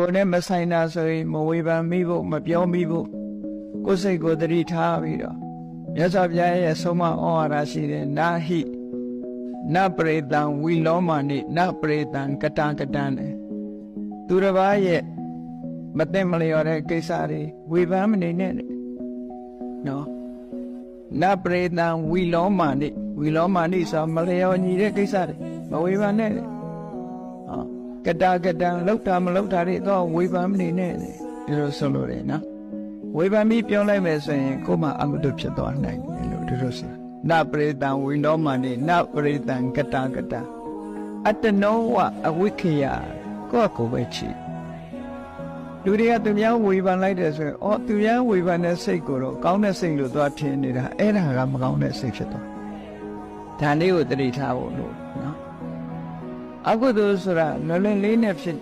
ကိုယ်နဲ့မဆိုင်တာဆိုရင်မဝေဖန်မိဖို့မပြောမိဖို့ကိုယ်စိတ်ကိုသတိထားပြီးတော့မြတ်စွာဘုရားရဲ့ဆုံးမဩဝါဒရှိတယ်နာဟိနပရိတံဝီလောမာနိနပရိတံကတံကတံတဲ့သူတစ်ပါးရဲ့မသိမလျော်တဲ့ကိစ္စတွေဝေဖန်မနေနဲ့တဲ့နော်နပရိတံဝီလောမာနိဝီလောမာနိဆိုမလျော်ညီတဲ့ကိစ္စတွေမဝေဖန်နဲ့တဲ့ဟော ကတာကတံလောက်တာမလောက်တာတွေတော့ဝေဖန်မနေနဲ့တဲ့ဒီလိုဆိုလို့ရတယ်နော်ဝေဖန်ပြီးပြောလိုက်မယ်ဆိုရင်ကိုယ်မှအမတုဖြစ်သွားနိုင်တယ်လို့ဒီလိုဆိုနပရိတံဝိနောမနိနပရိတံကတာကတအတ္တနောဝအဝိခယကိုယ့်ကိုယ်ပဲချီလူတွေကသူများဝေဖန်လိုက်တယ်ဆိုရင်အော်သူများဝေဖန်တဲ့စိတ်ကိုတော့ကောင်းတဲ့စိတ်လို့သွားထင်နေတာအဲ့ဒါကမကောင်းတဲ့စိတ်ဖြစ်သွားဒါလေးကိုသတိထားဖို့လို့နော် အကုသိုလ်ဆိုတာလွယ်လွယ်လေးနဲ့ဖြစ်